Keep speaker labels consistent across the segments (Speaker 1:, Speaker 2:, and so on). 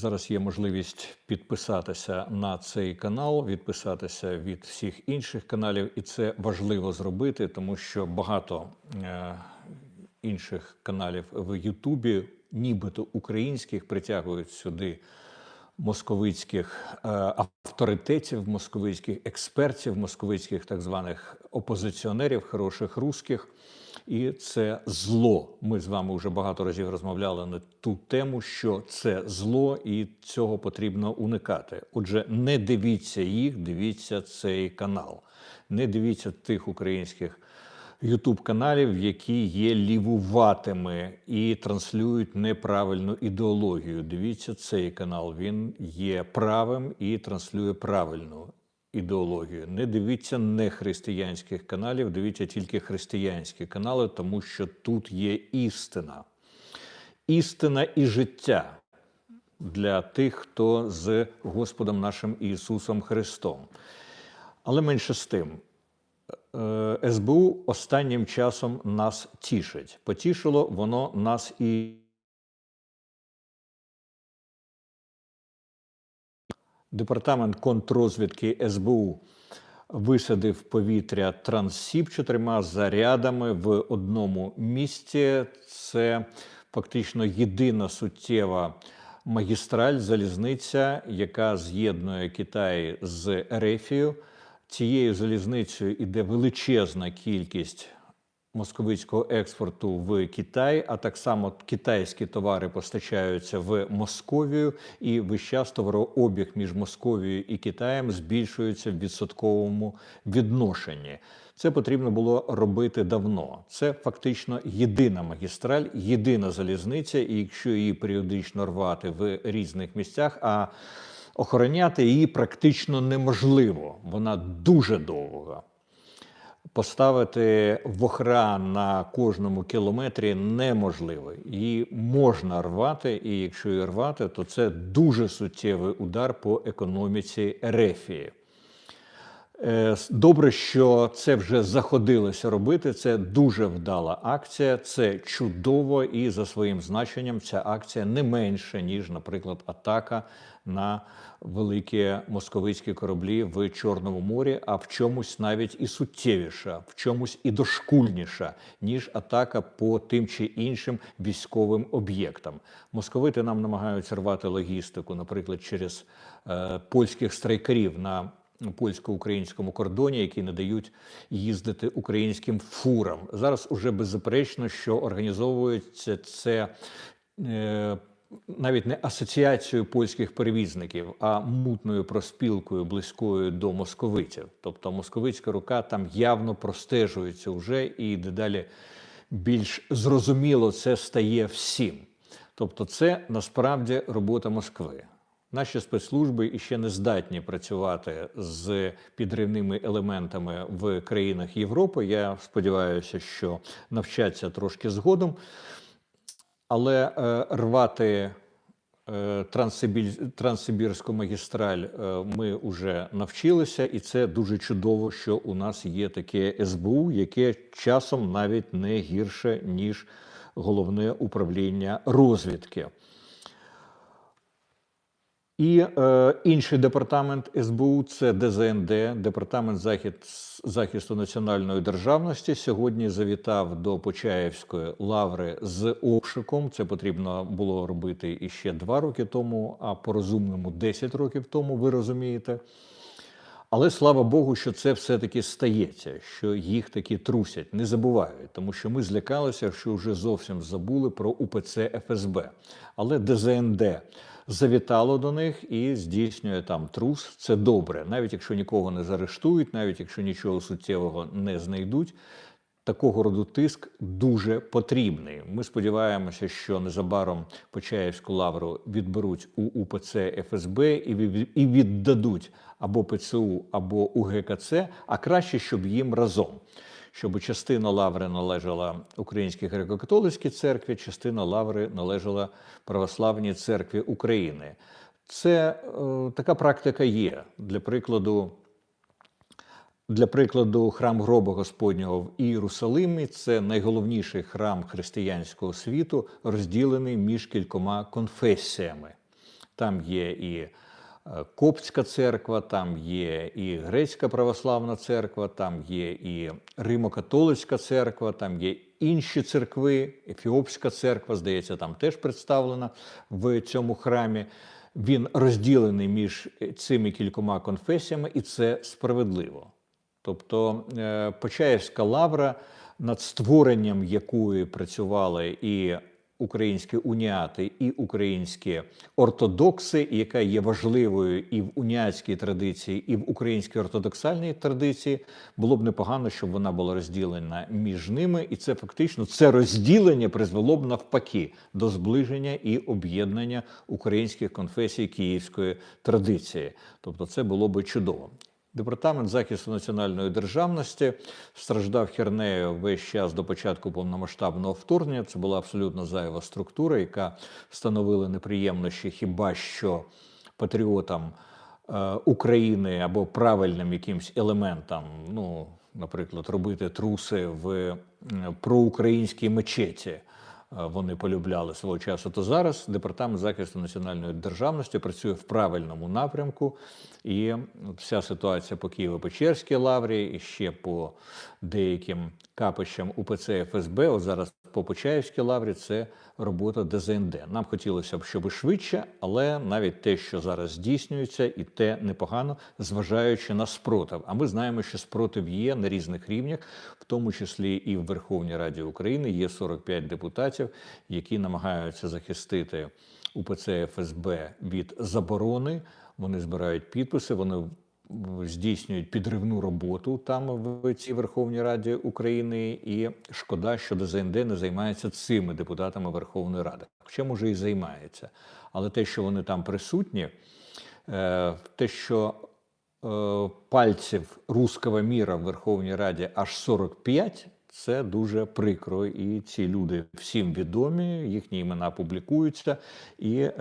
Speaker 1: зараз є можливість підписатися на цей канал, відписатися від всіх інших каналів, і це важливо зробити, тому що багато е, інших каналів в Ютубі, нібито українських, притягують сюди московицьких е, авторитетів, московицьких експертів, московицьких так званих опозиціонерів, хороших русських. І це зло. Ми з вами вже багато разів розмовляли на ту тему, що це зло, і цього потрібно уникати. Отже, не дивіться їх, дивіться цей канал. Не дивіться тих українських ютуб каналів, які є лівуватими і транслюють неправильну ідеологію. Дивіться цей канал. Він є правим і транслює правильну ідеологію. Не дивіться нехристиянських каналів, дивіться тільки християнські канали, тому що тут є істина. Істина і життя для тих, хто з Господом нашим Ісусом Христом. Але менше з тим, е, СБУ останнім часом нас тішить. Потішило воно нас і. Департамент контррозвідки СБУ висадив повітря Транссіб чотирма зарядами в одному місці. Це фактично єдина суттєва магістраль, залізниця, яка з'єднує Китай з Ерефією. Цією залізницею іде величезна кількість московицького експорту в Китай, а так само китайські товари постачаються в Московію, і весь час товарообіг між Московією і Китаєм збільшується в відсотковому відношенні. Це потрібно було робити давно. Це фактично єдина магістраль, єдина залізниця, і якщо її періодично рвати в різних місцях, а охороняти її практично неможливо. Вона дуже довга. Поставити вохра на кожному кілометрі неможливо. Її можна рвати, і якщо її рвати, то це дуже суттєвий удар по економіці Рефії. Е, Добре, що це вже заходилося робити. Це дуже вдала акція, це чудово, і за своїм значенням ця акція не менша, ніж, наприклад, атака на великі московицькі кораблі в Чорному морі, а в чомусь навіть і суттєвіша, в чомусь і дошкульніша, ніж атака по тим чи іншим військовим об'єктам. Московити нам намагаються рвати логістику, наприклад, через е, польських страйкарів на польсько-українському кордоні, які не дають їздити українським фурам. Зараз уже беззаперечно, що організовується це. Навіть не асоціацією польських перевізників, а мутною проспілкою близькою до московитів. Тобто московицька рука там явно простежується вже, і дедалі більш зрозуміло це стає всім. Тобто, це насправді робота Москви. Наші спецслужби іще не здатні працювати з підривними елементами в країнах Європи. Я сподіваюся, що навчаться трошки згодом. Але е, рвати е, Транссибірську магістраль е, ми вже навчилися, і це дуже чудово, що у нас є таке СБУ, яке часом навіть не гірше, ніж головне управління розвідки. І е, інший департамент СБУ це ДЗНД, департамент захід, захисту національної державності. Сьогодні завітав до Почаївської лаври з обшуком. Це потрібно було робити іще два роки тому, а по розумному 10 років тому, ви розумієте. Але слава Богу, що це все-таки стається, що їх таки трусять, не забувають, тому що ми злякалися, що вже зовсім забули про УПЦ ФСБ. Але ДЗНД завітало до них і здійснює там трус. Це добре, навіть якщо нікого не заарештують, навіть якщо нічого суттєвого не знайдуть. Такого роду тиск дуже потрібний. Ми сподіваємося, що незабаром Почаївську лавру відберуть у УПЦ ФСБ і віддадуть або ПЦУ, або УГКЦ, а краще, щоб їм разом щоб частина лаври належала Українській греко-католицькій церкві, частина лаври належала Православній церкві України. Це е, така практика є. Для прикладу, для прикладу, храм гроба Господнього в Ієрусалимі це найголовніший храм християнського світу, розділений між кількома конфесіями. Там є і Коптська церква, там є і Грецька православна церква, там є і Римо-католицька церква, там є інші церкви, Ефіопська церква, здається, там теж представлена в цьому храмі. Він розділений між цими кількома конфесіями, і це справедливо. Тобто е, Почаївська лавра, над створенням якої працювали і українські уніати, і українські ортодокси, яка є важливою і в уніатській традиції, і в українській ортодоксальній традиції, було б непогано, щоб вона була розділена між ними, і це фактично це розділення призвело б навпаки до зближення і об'єднання українських конфесій київської традиції. Тобто, це було би чудово. Департамент захисту національної державності страждав хернею весь час до початку повномасштабного вторгнення. Це була абсолютно зайва структура, яка становила неприємності хіба що патріотам е, України або правильним якимсь елементам. Ну, наприклад, робити труси в проукраїнській мечеті. Е, Вони полюбляли свого часу. То зараз департамент захисту національної державності працює в правильному напрямку, і вся ситуація по Києво-Печерській лаврі і ще по деяким капищам УПЦ ФСБ. От зараз по Почаївській лаврі це робота ДЗНД. Нам хотілося б, щоб швидше, але навіть те, що зараз здійснюється, і те непогано, зважаючи на спротив. А ми знаємо, що спротив є на різних рівнях, в тому числі і в Верховній Раді України є 45 депутатів, які намагаються захистити УПЦ ФСБ від заборони. Вони збирають підписи, вони здійснюють підривну роботу там в цій Верховній Раді України. І шкода, що ДЗНД не займається цими депутатами Верховної Ради. Хоча може і займається. Але те, що вони там присутні, е, те, що е, пальців руского міра в Верховній Раді аж 45, це дуже прикро. І ці люди всім відомі, їхні імена публікуються. І е,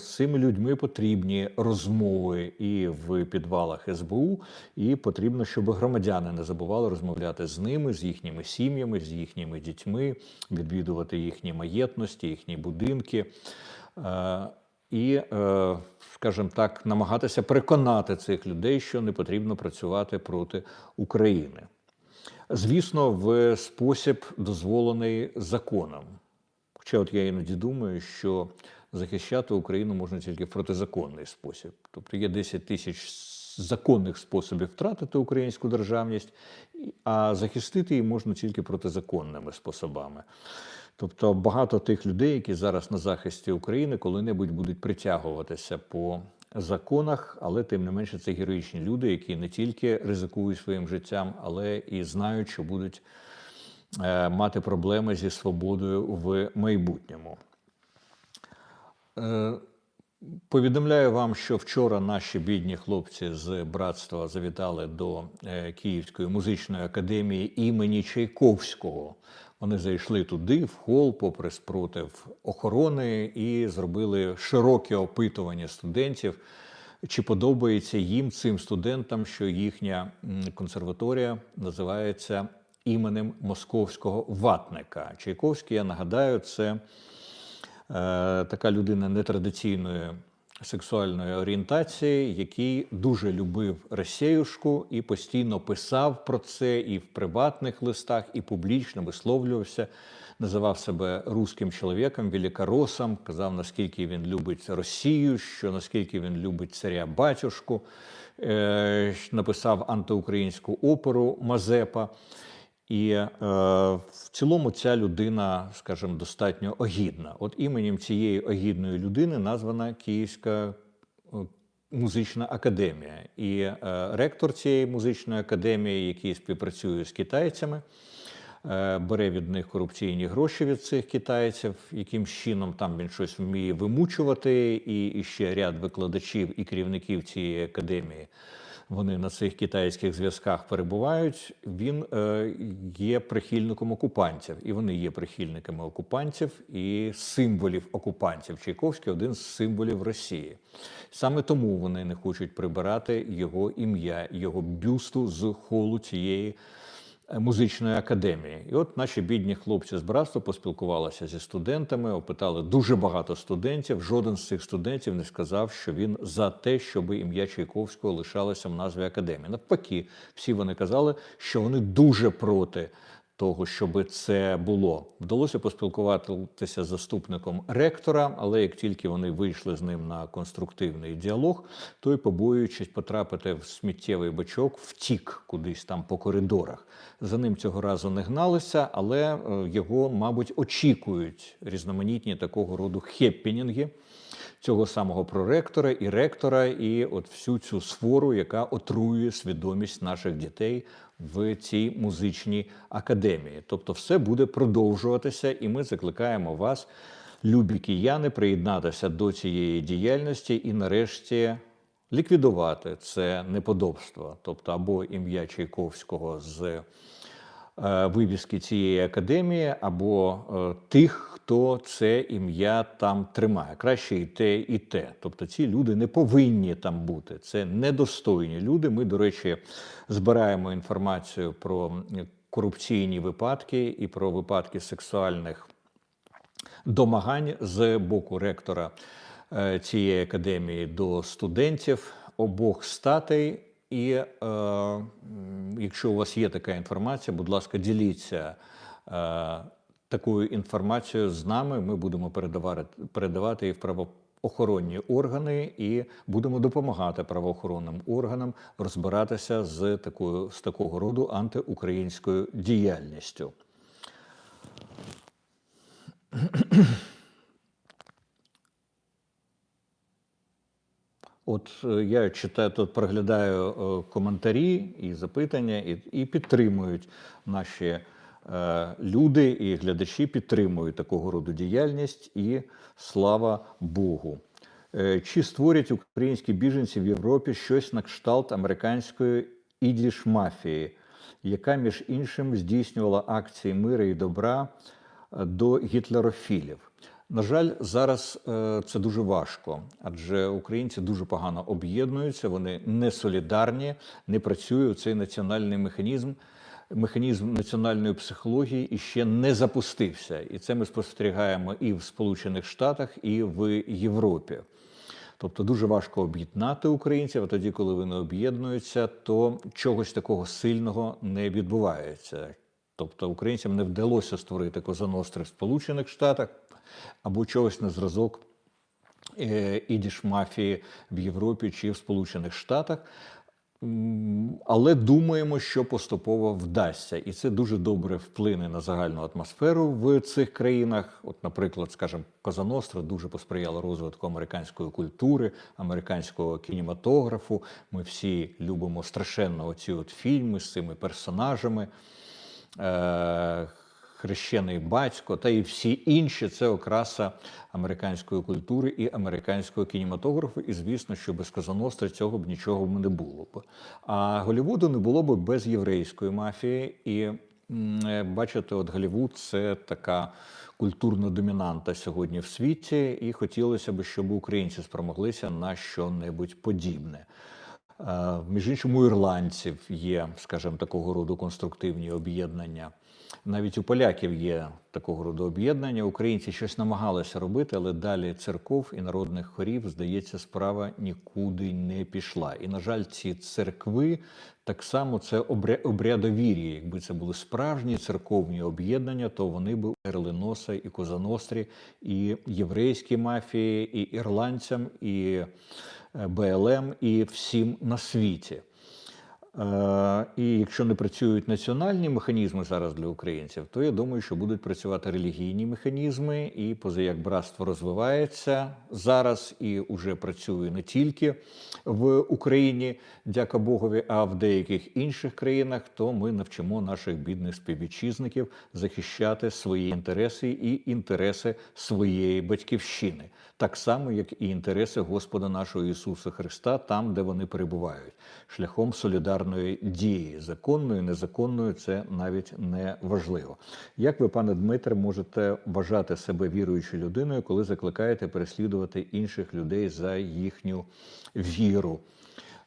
Speaker 1: з цими людьми потрібні розмови і в підвалах СБУ, і потрібно, щоб громадяни не забували розмовляти з ними, з їхніми сім'ями, з їхніми дітьми, відвідувати їхні маєтності, їхні будинки. Е, і, е, скажімо так, намагатися переконати цих людей, що не потрібно працювати проти України. Звісно, в спосіб дозволений законом. Хоча от я іноді думаю, що захищати Україну можна тільки в протизаконний спосіб. Тобто є 10 тисяч законних способів втратити українську державність, а захистити її можна тільки протизаконними способами. Тобто багато тих людей, які зараз на захисті України, коли-небудь будуть притягуватися по законах, але тим не менше це героїчні люди, які не тільки ризикують своїм життям, але і знають, що будуть е, мати проблеми зі свободою в майбутньому. Е, Повідомляю вам, що вчора наші бідні хлопці з братства завітали до е, Київської музичної академії імені Чайковського. Вони зайшли туди, в хол, попри спротив охорони, і зробили широке опитування студентів, чи подобається їм цим студентам, що їхня консерваторія називається іменем московського ватника. Чайковський, я нагадаю, це е, така людина нетрадиційної сексуальної орієнтації, який дуже любив Росіюшку і постійно писав про це і в приватних листах, і публічно висловлювався. Називав себе руським чоловіком, великоросом, казав, наскільки він любить Росію, що наскільки він любить царя батюшку, е, написав антиукраїнську оперу Мазепа. І е, в цілому ця людина, скажімо, достатньо огідна. От іменем цієї огідної людини названа Київська е, музична академія. І е, ректор цієї музичної академії, який співпрацює з китайцями, е, бере від них корупційні гроші від цих китайців, яким чином там він щось вміє вимучувати, і, і ще ряд викладачів і керівників цієї академії вони на цих китайських зв'язках перебувають, він е, є прихильником окупантів, і вони є прихильниками окупантів і символів окупантів. Чайковський один з символів Росії. Саме тому вони не хочуть прибирати його ім'я, його бюсту з холу цієї музичної академії. І от наші бідні хлопці з братства поспілкувалися зі студентами, опитали дуже багато студентів. Жоден з цих студентів не сказав, що він за те, щоб ім'я Чайковського лишалося в назві академії. Навпаки, всі вони казали, що вони дуже проти того, щоб це було. Вдалося поспілкуватися з заступником ректора, але як тільки вони вийшли з ним на конструктивний діалог, той, побоюючись потрапити в сміттєвий бачок, втік кудись там по коридорах. За ним цього разу не гналися, але е, його, мабуть, очікують різноманітні такого роду хеппінінги цього самого проректора і ректора, і от всю цю сфору, яка отруює свідомість наших дітей в цій музичній академії. Тобто, все буде продовжуватися, і ми закликаємо вас, любі кияни, приєднатися до цієї діяльності і, нарешті, ліквідувати це неподобство, тобто або ім'я Чайковського з е, вивіски цієї академії, або е, тих, хто це ім'я там тримає. Краще і те, і те. Тобто ці люди не повинні там бути. Це недостойні люди. Ми, до речі, збираємо інформацію про корупційні випадки і про випадки сексуальних домагань з боку ректора е, цієї академії до студентів обох статей. І е, якщо у вас є така інформація, будь ласка, діліться е, такою інформацією з нами. Ми будемо передавати, передавати її в правоохоронні органи і будемо допомагати правоохоронним органам розбиратися з такою з такого роду антиукраїнською діяльністю. От е, я читаю тут, проглядаю е, коментарі і запитання, і, і підтримують наші люди і глядачі підтримують такого роду діяльність, і слава Богу. Е, Чи створять українські біженці в Європі щось на кшталт американської ідіш мафії, яка між іншим здійснювала акції миру і добра е, до гітлерофілів? На жаль, зараз е, це дуже важко, адже українці дуже погано об'єднуються, вони не солідарні, не працює цей національний механізм. Механізм національної психології іще не запустився, і це ми спостерігаємо і в Сполучених Штатах, і в Європі. Тобто дуже важко об'єднати українців, а тоді, коли вони об'єднуються, то чогось такого сильного не відбувається. Тобто українцям не вдалося створити козаностри в Сполучених Штатах або чогось на зразок е, ідіш мафії в Європі чи в Сполучених Штатах. Але думаємо, що поступово вдасться, і це дуже добре вплине на загальну атмосферу в цих країнах. От, наприклад, скажімо, Козаностра дуже посприяла розвитку американської культури, американського кінематографу. Ми всі любимо страшенно оці от фільми з цими персонажами. Хрещений батько та і всі інші це окраса американської культури і американського кінематографу. І звісно, що без Казаностри цього б нічого б не було б. А Голлівуду не було б без єврейської мафії. І е, бачите, от Голлівуд – це така культурна домінанта сьогодні в світі, і хотілося б, щоб українці спромоглися на що-небудь подібне. Е, Між іншим, у ірландців є, скажімо, такого роду конструктивні об'єднання. Навіть у поляків є такого роду об'єднання. Українці щось намагалися робити, але далі церков і народних хорів, здається, справа нікуди не пішла. І, на жаль, ці церкви так само це обря- обрядовір'я. Якби це були справжні церковні об'єднання, то вони б ударили носа і Козанострі, і єврейській мафії, і ірландцям, і е, БЛМ, і всім на світі. Е, І якщо не працюють національні механізми зараз для українців, то я думаю, що будуть працювати релігійні механізми, і позаяк братство розвивається зараз і вже працює не тільки в Україні, дяка Богові, а в деяких інших країнах, то ми навчимо наших бідних співвітчизників захищати свої інтереси і інтереси своєї батьківщини, так само як і інтереси Господа нашого Ісуса Христа, там, де вони перебувають, шляхом солідарної дії, законною, незаконною, це навіть не важливо. Як ви, пане Дмитре, можете вважати себе віруючою людиною, коли закликаєте переслідувати інших людей за їхню віру?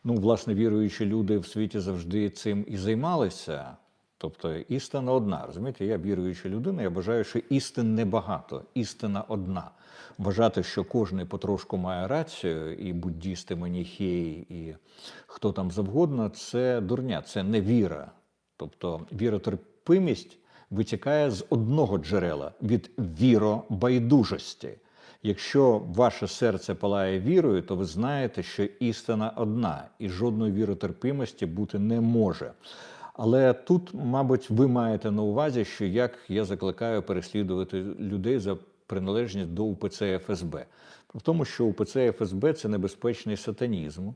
Speaker 1: Ну, власне, віруючі люди в світі завжди цим і займалися. Тобто істина одна. Розумієте, я віруюча людина, я вважаю, що істин небагато, істина одна. Вважати, що кожен потрошку має рацію, і буддісти, маніхеї, і хто там завгодно, це дурня, це не віра. Тобто віротерпимість витікає з одного джерела від віробайдужості. Якщо ваше серце палає вірою, то ви знаєте, що істина одна, і жодної віротерпимості бути не може. Але тут, мабуть, ви маєте на увазі, що як я закликаю переслідувати людей за приналежність до УПЦ ФСБ. В тому, що УПЦ ФСБ це небезпечний сатанізм.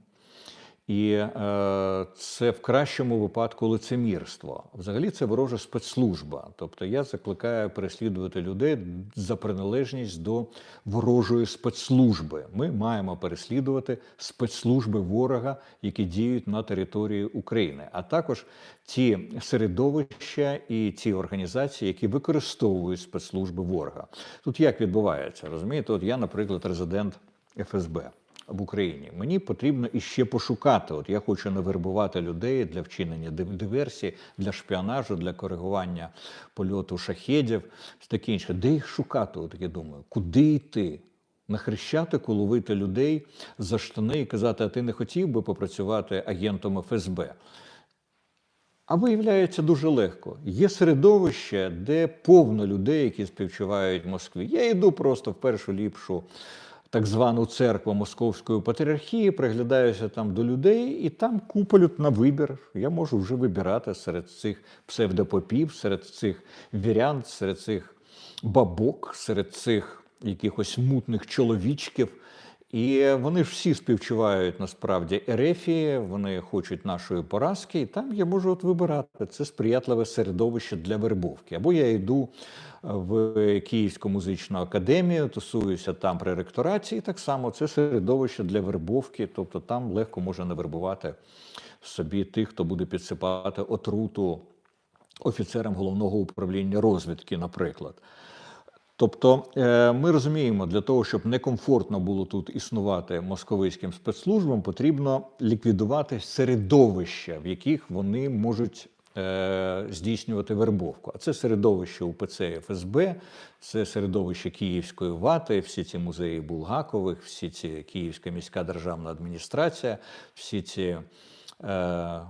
Speaker 1: І е, це в кращому випадку лицемірство. Взагалі це ворожа спецслужба. Тобто я закликаю переслідувати людей за приналежність до ворожої спецслужби. Ми маємо переслідувати спецслужби ворога, які діють на території України, а також ті середовища і ті організації, які використовують спецслужби ворога. Тут як відбувається? Розумієте, от я, наприклад, резидент ФСБ в Україні. Мені потрібно іще пошукати. От я хочу навербувати людей для вчинення диверсії, для шпіонажу, для коригування польоту шахедів, таке інше. Де їх шукати? От я думаю, куди йти? На Хрещатику ловити людей за штани і казати, а ти не хотів би попрацювати агентом ФСБ? А виявляється дуже легко. Є середовище, де повно людей, які співчувають Москві. Я йду просто в першу ліпшу так звану церкву Московської патріархії, приглядаюся там до людей, і там купа на вибір. Я можу вже вибирати серед цих псевдопопів, серед цих вірян, серед цих бабок, серед цих якихось мутних чоловічків. І вони ж всі співчувають насправді Ерефії, вони хочуть нашої поразки, і там я можу от вибирати. Це сприятливе середовище для вербовки. Або я йду в Київську музичну академію, тусуюся там при ректораті, і так само це середовище для вербовки, тобто там легко можна навербувати собі тих, хто буде підсипати отруту офіцерам головного управління розвідки, наприклад. Тобто е, ми розуміємо, для того, щоб некомфортно було тут існувати московицьким спецслужбам, потрібно ліквідувати середовища, в яких вони можуть е, здійснювати вербовку. А це середовище УПЦ ФСБ, це середовище Київської вати, всі ці музеї Булгакових, всі ці Київська міська державна адміністрація, всі ці е,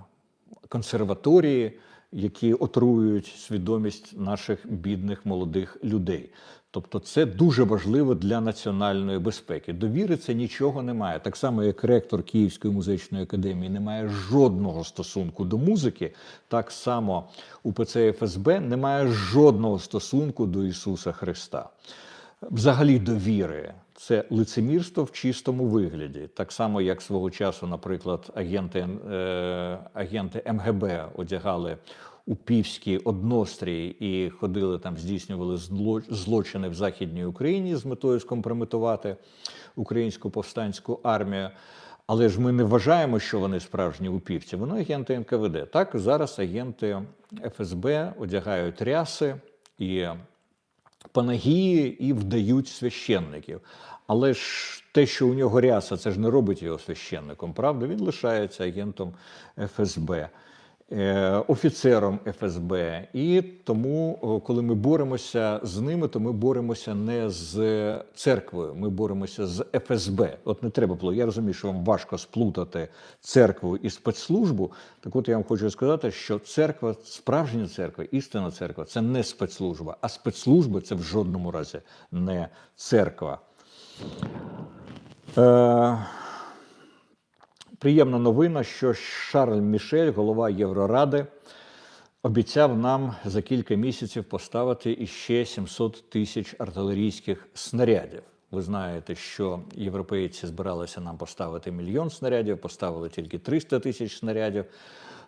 Speaker 1: консерваторії, які отруюють свідомість наших бідних молодих людей. Тобто це дуже важливо для національної безпеки. Довіри це нічого немає. Так само, як ректор Київської музичної академії не має жодного стосунку до музики, так само УПЦ ФСБ не має жодного стосунку до Ісуса Христа. Взагалі довіри це лицемірство в чистому вигляді, так само як свого часу, наприклад, агенти, е, агенти МГБ одягали упівські однострій і ходили там, здійснювали зло- злочини в Західній Україні з метою скомпрометувати українську повстанську армію. Але ж ми не вважаємо, що вони справжні упівці. Вони агенти НКВД. Так зараз агенти ФСБ одягають ряси і панагії і вдають священників. Але ж те, що у нього ряса, це ж не робить його священником, правда? Він лишається агентом ФСБ, офіцером ФСБ. І тому, коли ми боремося з ними, то ми боремося не з церквою, ми боремося з ФСБ. От не треба було. Я розумію, що вам важко сплутати церкву і спецслужбу. Так от я вам хочу сказати, що церква, справжня церква, істинна церква це не спецслужба, а спецслужби це в жодному разі не церква. Е, приємна новина, що Шарль Мішель, голова Євроради, обіцяв нам за кілька місяців поставити іще 700 тисяч артилерійських снарядів. Ви знаєте, що європейці збиралися нам поставити мільйон снарядів, поставили тільки 300 тисяч снарядів.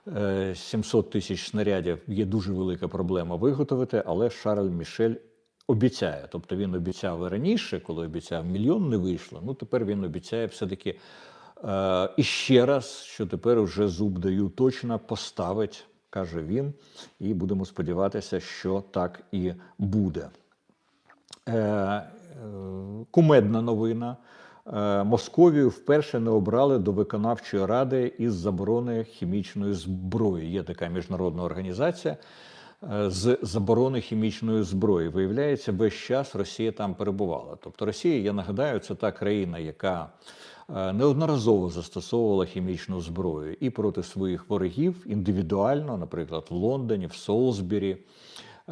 Speaker 1: Е, 700 тисяч снарядів є дуже велика проблема виготовити, але Шарль Мішель обіцяє. Тобто він обіцяв і раніше, коли обіцяв мільйон, не вийшло. Ну тепер він обіцяє все-таки е, і ще раз, що тепер вже зуб даю точно поставить, каже він, і будемо сподіватися, що так і буде. Е, е, кумедна новина. е, Московію вперше не обрали до виконавчої ради із заборони хімічної зброї. Є така міжнародна організація е, з заборони хімічної зброї. Виявляється, весь час Росія там перебувала. Тобто Росія, я нагадаю, це та країна, яка е, неодноразово застосовувала хімічну зброю і проти своїх ворогів індивідуально, наприклад, в Лондоні, в Солсбері.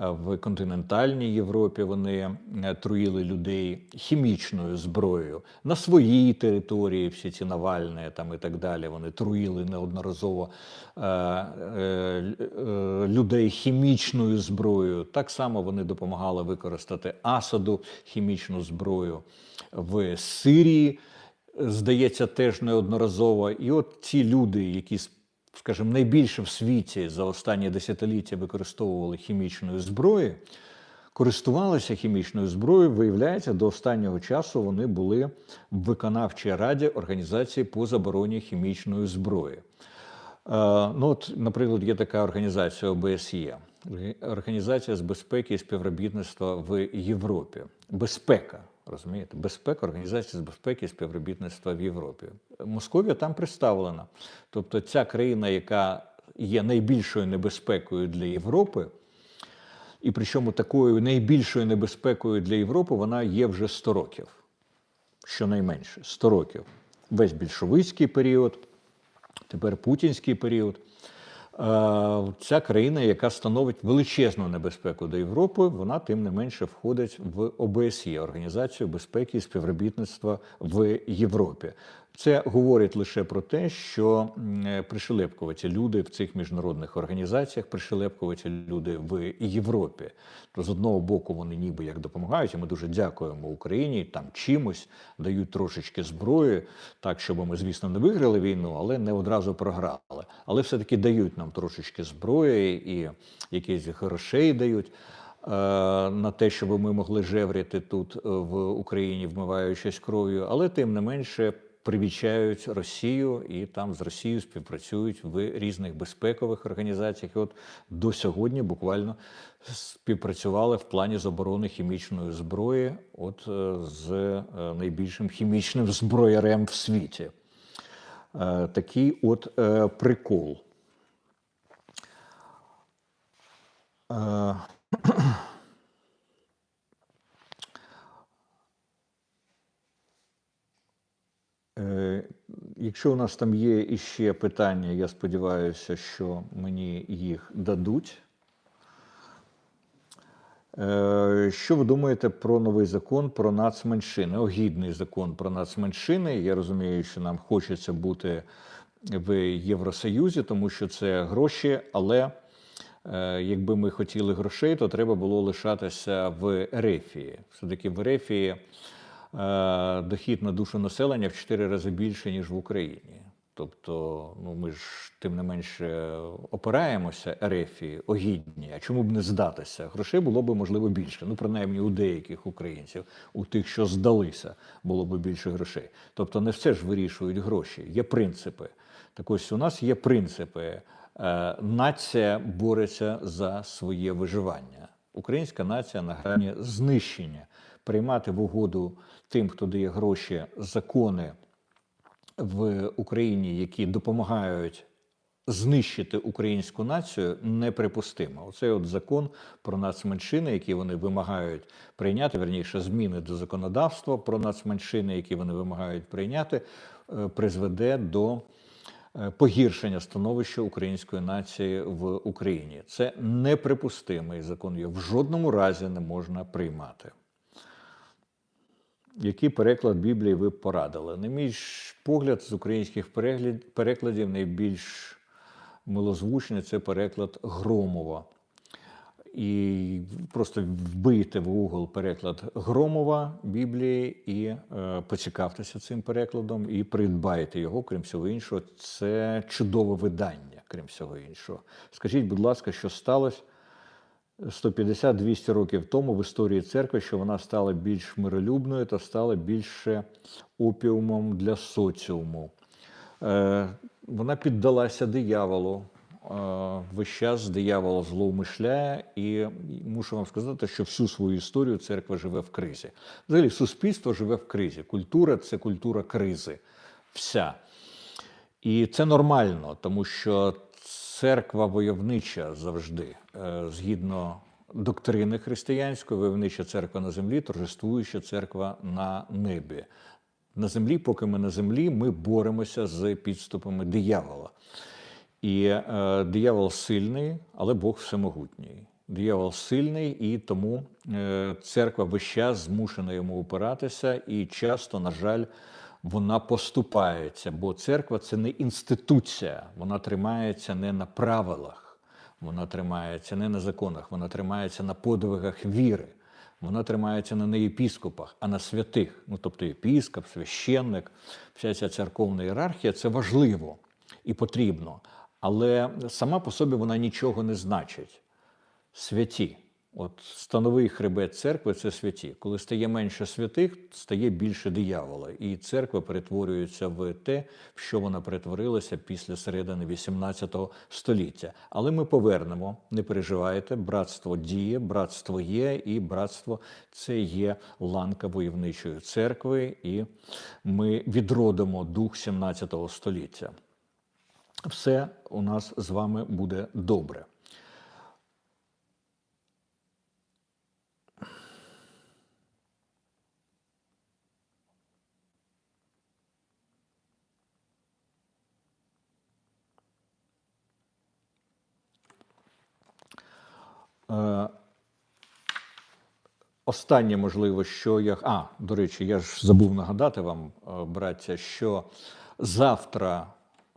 Speaker 1: Е, В континентальній Європі вони е, труїли людей хімічною зброєю на своїй території. Всі ці Навальні там і так далі. Вони труїли неодноразово е, е, е, людей хімічною зброєю. Так само вони допомагали використати Асаду хімічну зброю в Сирії. Здається, теж неодноразово. І от ці люди, які скажімо, найбільше в світі за останні десятиліття використовували хімічної зброї, користувалися хімічною зброєю, виявляється, до останнього часу вони були в виконавчій раді організації по забороні хімічної зброї. Е, Ну, от, наприклад, є така організація ОБСЄ, Організація з безпеки і співробітництва в Європі. Безпека, розумієте? Безпека, організація з безпеки і співробітництва в Європі. Московія там представлена. Тобто, ця країна, яка є найбільшою небезпекою для Європи, і причому такою найбільшою небезпекою для Європи вона є вже 100 років. Щонайменше 100 років. Весь більшовицький період, тепер путінський період. Е, Ця країна, яка становить величезну небезпеку для Європи, вона тим не менше входить в ОБСЄ Організацію безпеки і співробітництва в Європі. Це говорить лише про те, що е, пришелепкуваті люди в цих міжнародних організаціях, пришелепкуваті люди в Європі. То з одного боку вони ніби як допомагають, і ми дуже дякуємо Україні, там чимось дають трошечки зброї, так щоб ми, звісно, не виграли війну, але не одразу програли. Але все-таки дають нам трошечки зброї і якісь грошей дають. е, На те, щоб ми могли жевріти тут е, в Україні, вмиваючись кров'ю, але тим не менше привічають Росію і там з Росією співпрацюють в різних безпекових організаціях. І от до сьогодні буквально співпрацювали в плані заборони хімічної зброї, от е, з е, найбільшим хімічним зброярем в світі. Е, Такий от прикол. Е, Е, Якщо у нас там є іще питання, я сподіваюся, що мені їх дадуть. Е, Що ви думаєте про новий закон про нацменшини? Огідний закон про нацменшини. Я розумію, що нам хочеться бути в Євросоюзі, тому що це гроші, але е, якби ми хотіли грошей, то треба було лишатися в Ерефії. Все-таки в Ерефії е, дохід на душу населення в 4 рази більше, ніж в Україні. Тобто, ну ми ж тим не менше опираємося Ерефії огідні. А чому б не здатися? Грошей було б можливо більше. Ну, принаймні у деяких українців, у тих, що здалися, було б більше грошей. Тобто, не все ж вирішують гроші. Є принципи. Так ось у нас є принципи. Е, Нація бореться за своє виживання. Українська нація на грані знищення. Приймати в угоду тим, хто дає гроші, закони в Україні, які допомагають знищити українську націю, неприпустимо. Оцей от закон про нацменшини, який вони вимагають прийняти, верніше зміни до законодавства про нацменшини, які вони вимагають прийняти, е, призведе до е, погіршення становища української нації в Україні. Це неприпустимий закон. Його в жодному разі не можна приймати. Який переклад Біблії ви б порадили? На мій погляд, з українських перекладів найбільш милозвучний це переклад Громова. І просто вбийте в Google переклад Громова Біблії і е, поцікавтеся цим перекладом і придбайте його, крім всього іншого. Це чудове видання, крім всього іншого. Скажіть, будь ласка, що сталося 150-200 років тому в історії церкви, що вона стала більш миролюбною та стала більше опіумом для соціуму. Е, вона піддалася дияволу. е, весь час диявол злоумишляє, і мушу вам сказати, що всю свою історію церква живе в кризі. Взагалі, суспільство живе в кризі. Культура це культура кризи. Вся. І це нормально, тому що церква войовнича завжди, е, згідно доктрини християнської, войовнича церква на землі, торжествуюча церква на небі. На землі, поки ми на землі, ми боремося з підступами диявола. І е, диявол сильний, але Бог всемогутній. Диявол сильний, і тому е, церква весь час змушена йому опиратися, і часто, на жаль, вона поступається, бо церква це не інституція, вона тримається не на правилах, вона тримається не на законах, вона тримається на подвигах віри. Вона тримається не на єпіскопах, а на святих. Ну, тобто єпіскоп, священник, вся ця церковна ієрархія це важливо і потрібно. Але сама по собі вона нічого не значить. Святі. От становий хребет церкви це святі. Коли стає менше святих, стає більше диявола. І церква перетворюється в те, в що вона перетворилася після середини 18 століття. Але ми повернемо, не переживайте, братство діє, братство є, і братство це є ланка войовничої церкви, і ми відродимо дух 17 століття. Все у нас з вами буде добре. Е, Останнє, можливо, що я. А, до речі, я ж забув нагадати вам, е, браття, що завтра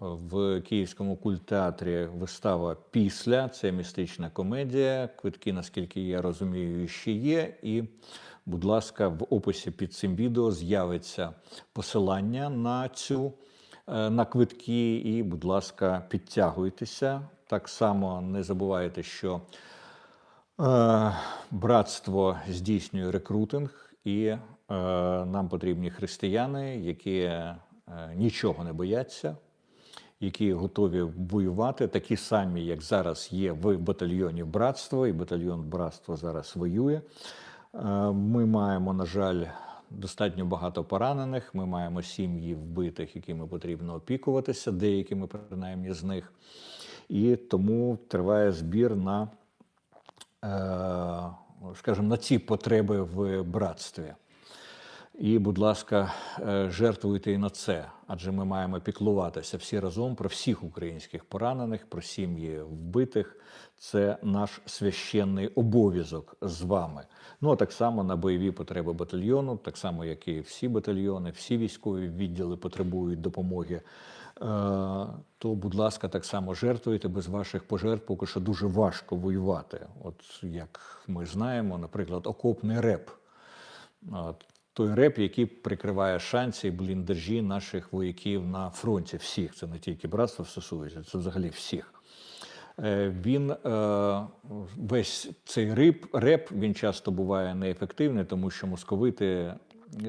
Speaker 1: в Київському культеатрі вистава після це містична комедія. Квитки, наскільки я розумію, ще є. І, будь ласка, в описі під цим відео з'явиться посилання на цю е, на квитки. І, будь ласка, підтягуйтеся. Так само не забувайте, що. Е, братство здійснює рекрутинг, і е, нам потрібні християни, які е, нічого не бояться, які готові воювати, такі самі, як зараз є в батальйоні братство, і батальйон братства зараз воює. Ми маємо, на жаль, достатньо багато поранених. Ми маємо сім'ї вбитих, якими потрібно опікуватися, деякими принаймні з них. І тому триває збір на скажімо, на ці потреби в братстві. І, будь ласка, е, жертвуйте і на це, адже ми маємо піклуватися всі разом про всіх українських поранених, про сім'ї вбитих. Це наш священний обов'язок з вами. Ну а так само на бойові потреби батальйону, так само, як і всі батальйони, всі військові відділи потребують допомоги Е, то, будь ласка, так само жертвуйте без ваших пожертв, поки що дуже важко воювати. От як ми знаємо, наприклад, окопний реп. Той реп, який прикриває шанси і бліндажі наших вояків на фронті, всіх. Це не тільки братство стосується, це взагалі всіх. Е, він е, весь цей реп, реп він часто буває неефективний, тому що московити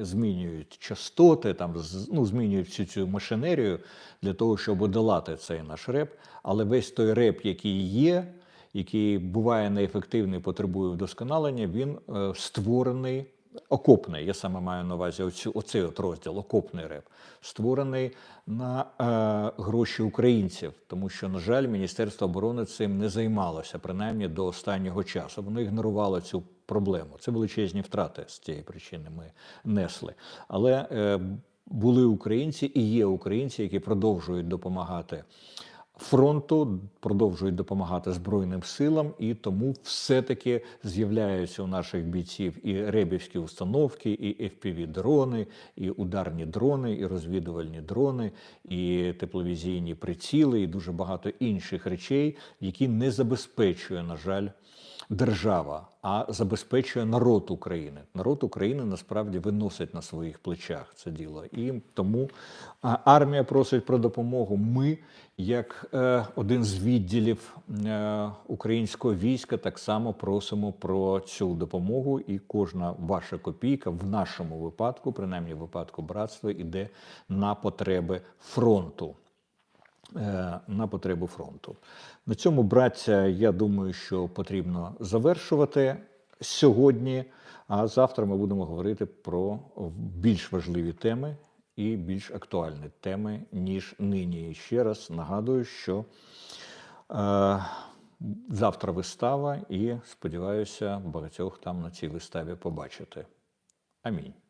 Speaker 1: змінюють частоти, там ну, змінюють всю цю машинерію для того, щоб одолати цей наш реп. Але весь той реп, який є, який буває неефективний, потребує вдосконалення, він е, створений. Окопний, я саме маю на увазі оцю, оцей от розділ, окопний реп, створений на е, гроші українців, тому що, на жаль, Міністерство оборони цим не займалося, принаймні до останнього часу. Воно ігнорувало цю проблему. Це величезні втрати з цієї причини ми несли. Але е, були українці і є українці, які продовжують допомагати. Фронту продовжують допомагати Збройним силам, і тому все-таки з'являються у наших бійців і ребівські установки, і fpv дрони, і ударні дрони, і розвідувальні дрони, і тепловізійні приціли, і дуже багато інших речей, які не забезпечує, на жаль, держава, а забезпечує народ України. Народ України насправді виносить на своїх плечах це діло. І тому армія просить про допомогу. Ми, як один з відділів е, українського війська, так само просимо про цю допомогу. І кожна ваша копійка в нашому випадку, принаймні в випадку братства, іде на потреби фронту. е, на потребу фронту. На цьому, браття, я думаю, що потрібно завершувати сьогодні. А завтра ми будемо говорити про більш важливі теми і більш актуальні теми, ніж нині. І ще раз нагадую, що е, завтра вистава, і сподіваюся, багатьох там на цій виставі побачити. Амінь.